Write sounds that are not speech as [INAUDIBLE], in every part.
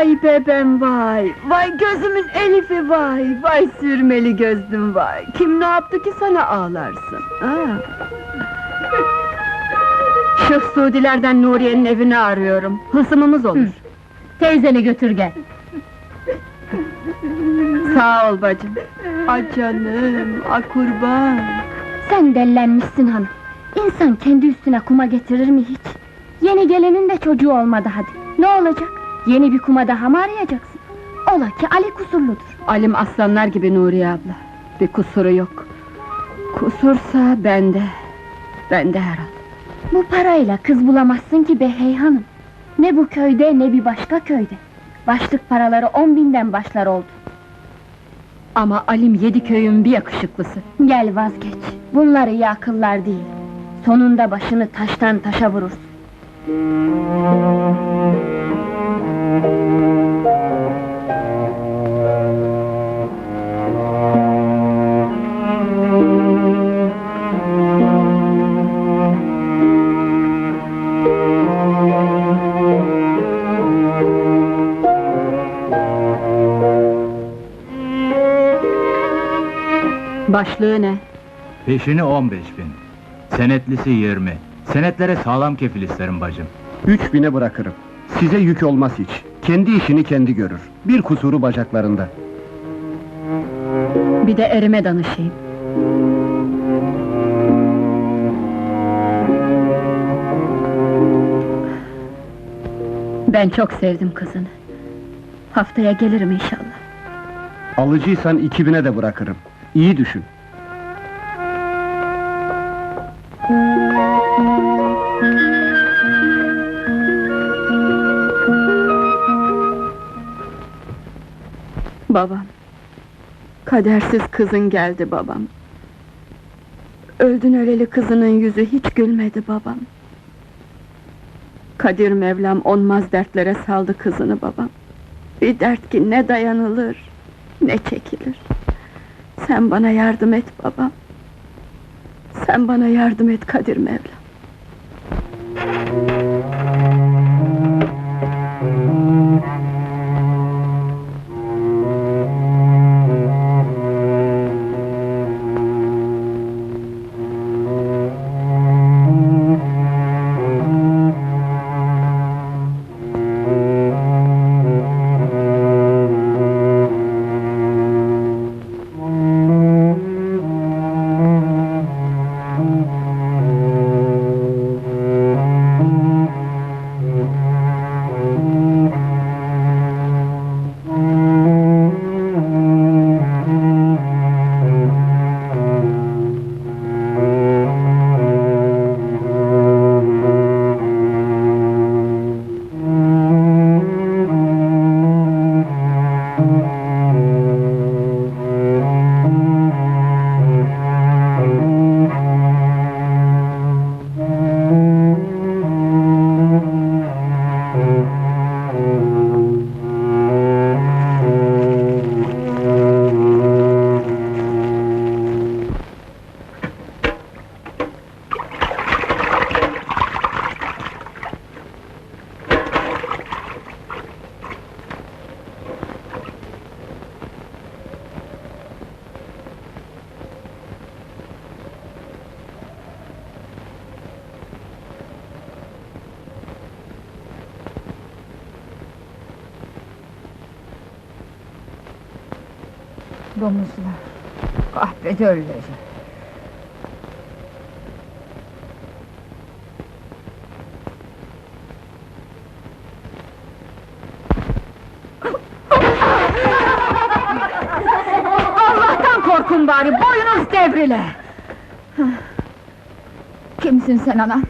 Vay bebem vay, vay gözümün elifi vay, vay sürmeli gözlüm vay. Kim ne yaptı ki sana ağlarsın? Ha? Şu Suudilerden Nuriye'nin evini arıyorum. Hısımımız olur. Teyzeni götür gel. Sağ ol bacım. A canım, a kurban. Sen dellenmişsin hanım. İnsan kendi üstüne kuma getirir mi hiç? Yeni gelenin de çocuğu olmadı hadi. Ne olacak? Yeni bir kuma daha mı arayacaksın? Ola ki Ali kusurludur. Alim aslanlar gibi Nuriye abla. Bir kusuru yok. Kusursa bende. Bende herhal. Bu parayla kız bulamazsın ki be hey hanım. Ne bu köyde ne bir başka köyde. Başlık paraları on binden başlar oldu. Ama Alim yedi köyün bir yakışıklısı. Gel vazgeç. Bunlar iyi akıllar değil. Sonunda başını taştan taşa vurursun. Başlığı ne? Peşini 15 bin. Senetlisi 20. Senetlere sağlam kefil isterim bacım. Üç bine bırakırım. Size yük olmaz hiç. Kendi işini kendi görür. Bir kusuru bacaklarında. Bir de erime danışayım. Ben çok sevdim kızını. Haftaya gelirim inşallah. Alıcıysan iki bine de bırakırım. İyi düşün. Babam. Kadersiz kızın geldi babam. Öldün öleli kızının yüzü hiç gülmedi babam. Kadir Mevlam onmaz dertlere saldı kızını babam. Bir dert ki ne dayanılır, ne çekilir. Sen bana yardım et babam. Sen bana yardım et Kadir Mevlam. Domuzlar, kahvede ölleri. Allah'tan korkun bari, boyunuz devrile! Kimsin sen anam?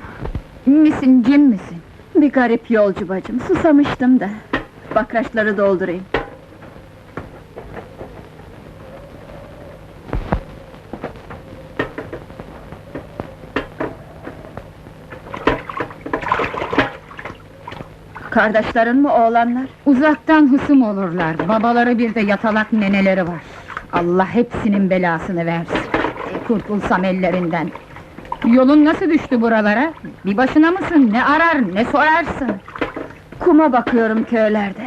Misin, cin misin? Bir garip yolcu bacım, susamıştım da. Bakraçları doldurayım. Kardeşlerin mi oğlanlar? Uzaktan hısım olurlar, babaları bir de yatalak neneleri var. Allah hepsinin belasını versin. Kurtulsam ellerinden. Yolun nasıl düştü buralara? Bir başına mısın? Ne arar, ne sorarsın? Kuma bakıyorum köylerde.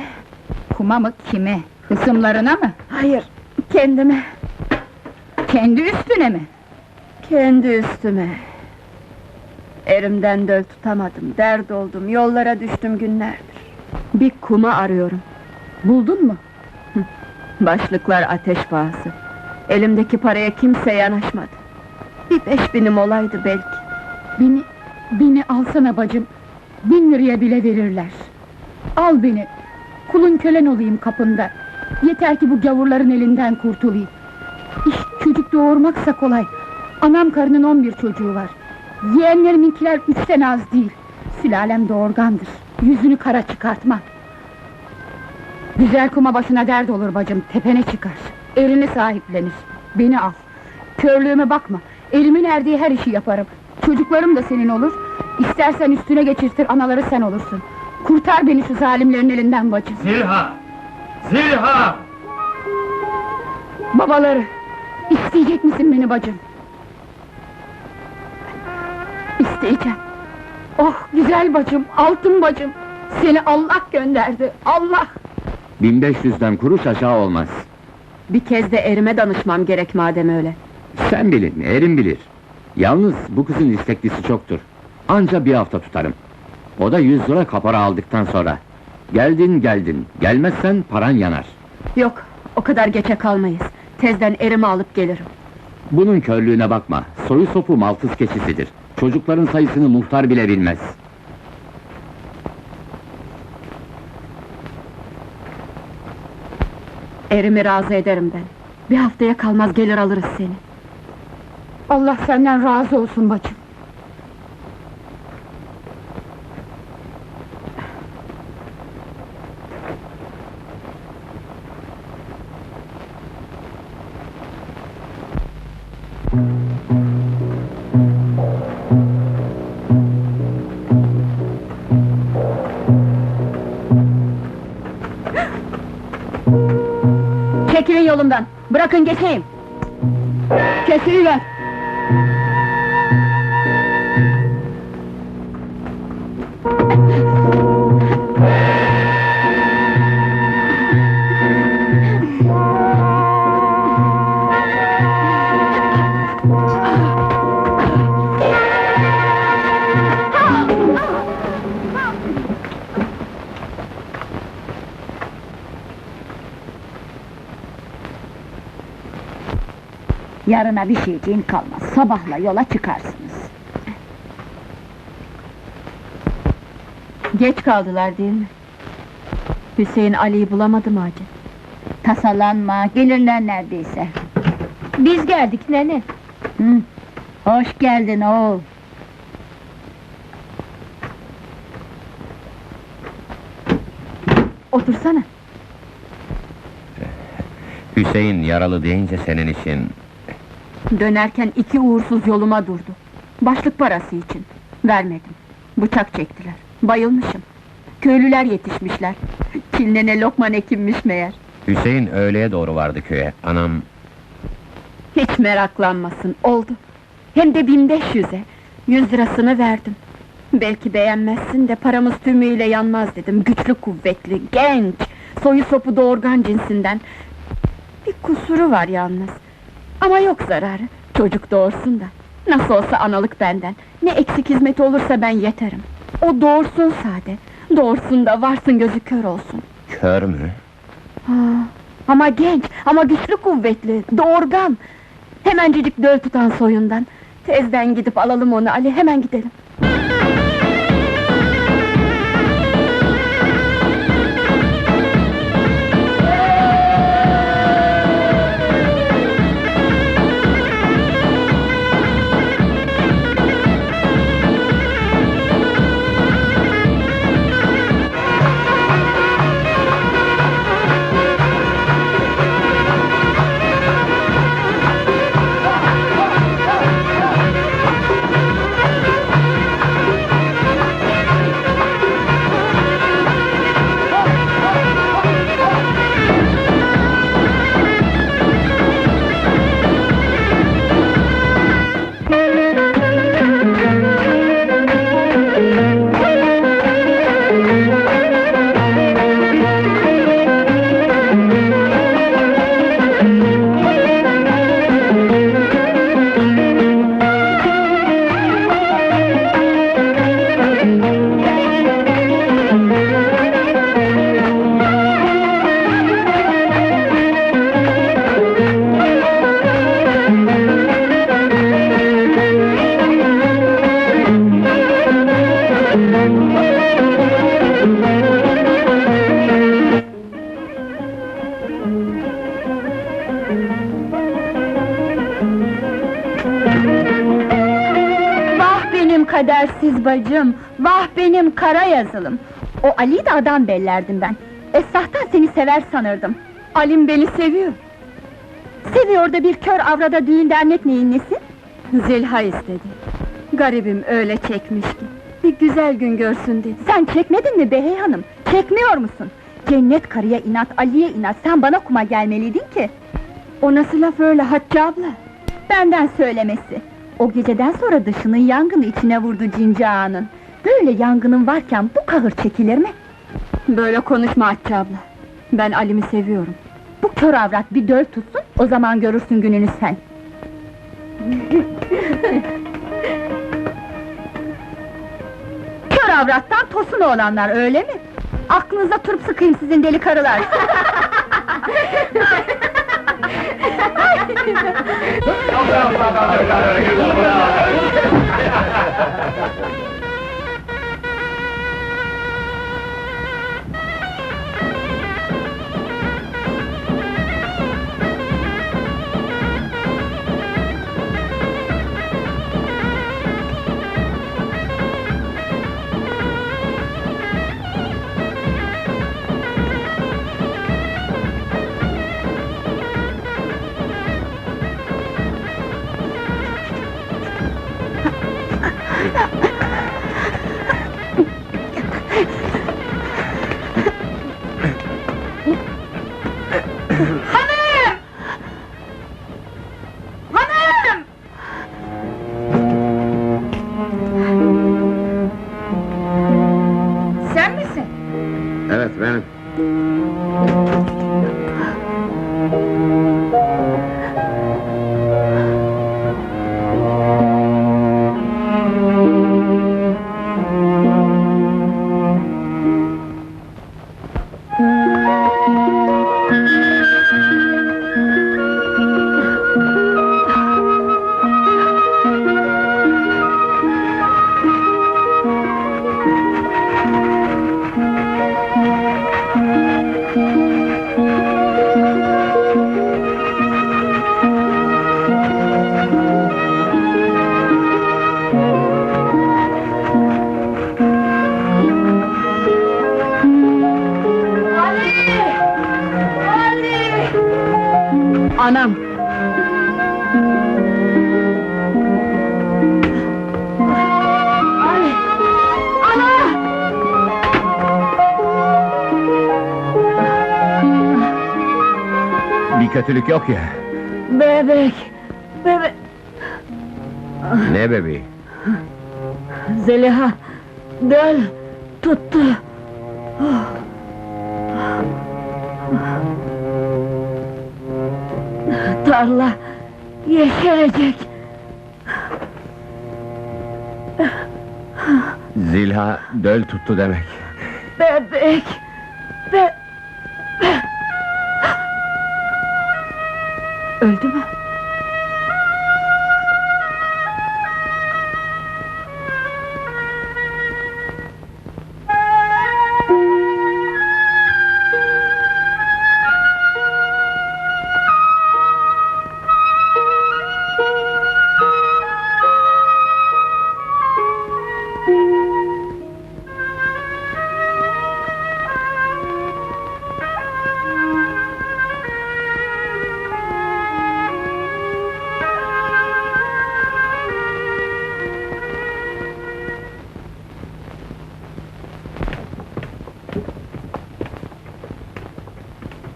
kuma mı, kime? Hısımlarına mı? Hayır, kendime, Kendi üstüne mi? kendi üstüme. Erimden döl tutamadım, dert oldum, yollara düştüm günlerdir. Bir kuma arıyorum. Buldun mu? Başlıklar ateş pahası. Elimdeki paraya kimse yanaşmadı. Bir beş binim olaydı belki. Beni, beni alsana bacım. Bin liraya bile verirler. Al beni. Kulun kölen olayım kapında. Yeter ki bu gavurların elinden kurtulayım. İş çocuk doğurmaksa kolay. Anam karının on bir çocuğu var. Yeğenleriminkiler üçten az değil. Sülalem doğurgandır. Yüzünü kara çıkartma. Güzel kuma başına dert olur bacım, tepene çıkar. Elini sahiplenir. Beni al. Körlüğüme bakma. Elimin erdiği her işi yaparım. Çocuklarım da senin olur. İstersen üstüne geçirtir, anaları sen olursun. Kurtar beni şu zalimlerin elinden bacım. Zilha! Zilha! Babaları, isteyecek misin beni bacım? İsteyeceğim. Oh güzel bacım, altın bacım. Seni Allah gönderdi, Allah! 1500'den kuruş aşağı olmaz. Bir kez de erime danışmam gerek madem öyle. Sen bilin, erin bilir. Yalnız bu kızın isteklisi çoktur. Anca bir hafta tutarım. O da 100 lira kapara aldıktan sonra. Geldin geldin, gelmezsen paran yanar. Yok, o kadar geçe kalmayız. Tezden erimi alıp gelirim. Bunun körlüğüne bakma, soyu sopu maltız keçisidir. Çocukların sayısını muhtar bile bilmez. Erimi razı ederim ben. Bir haftaya kalmaz gelir alırız seni. Allah senden razı olsun bacım. Çekilin yolumdan, bırakın geçeyim. Kesiliver. Yarına bir şeyciğin kalmaz. Sabahla yola çıkarsınız. Geç kaldılar değil mi? Hüseyin Ali'yi bulamadı mı acı? Tasalanma, gelirler neredeyse. Biz geldik nene. Hı. Hoş geldin oğul. Otursana. Hüseyin yaralı deyince senin için... Dönerken iki uğursuz yoluma durdu. Başlık parası için. Vermedim. Bıçak çektiler. Bayılmışım. Köylüler yetişmişler. Çinlene lokman ekinmiş meğer. Hüseyin öğleye doğru vardı köye. Anam Hiç meraklanmasın, oldu. Hem de 1500'e. Yüz lirasını verdim. Belki beğenmezsin de paramız tümüyle yanmaz dedim. Güçlü kuvvetli, genç, soyu sopu doğurgan cinsinden. Bir kusuru var yalnız. Ama yok zararı. Çocuk doğursun da. Nasıl olsa analık benden. Ne eksik hizmeti olursa ben yeterim. O doğursun sade. Doğursun da varsın gözü kör olsun. kör mü? Ha, ama genç, ama güçlü kuvvetli, doğurgan. Hemencecik döl tutan soyundan. Tezden gidip alalım onu Ali, hemen gidelim. Vah benim kadersiz bacım, vah benim kara yazılım! O Ali'yi de adam bellerdim ben. Esrahtan seni sever sanırdım. Alim beni seviyor. Seviyor da bir kör avrada düğün dernek neyin nesi? Zülha istedi. Garibim öyle çekmişti. Bir güzel gün görsün dedi. Sen çekmedin mi Behey hanım? Çekmiyor musun? Cennet karıya inat, Ali'ye inat, sen bana kuma gelmeliydin ki! O nasıl laf öyle Hatice abla? Benden söylemesi. O geceden sonra dışının yangını içine vurdu cinci ağanın. Böyle yangının varken bu kahır çekilir mi? Böyle konuşma Hatice abla. Ben Alim'i seviyorum. Bu kör avrat bir döl tutsun, o zaman görürsün gününü sen. kör avrattan tosun oğlanlar, öyle mi? Aklınıza turp sıkayım sizin deli karılar! [LAUGHS] Evet benim. Kötülük yok ya. Bebek! Bebek! Ne bebeği? Zeliha! Döl! Tuttu! Tarla! Yeşerecek! Zilha döl tuttu demek. Bebek! Öldü mü?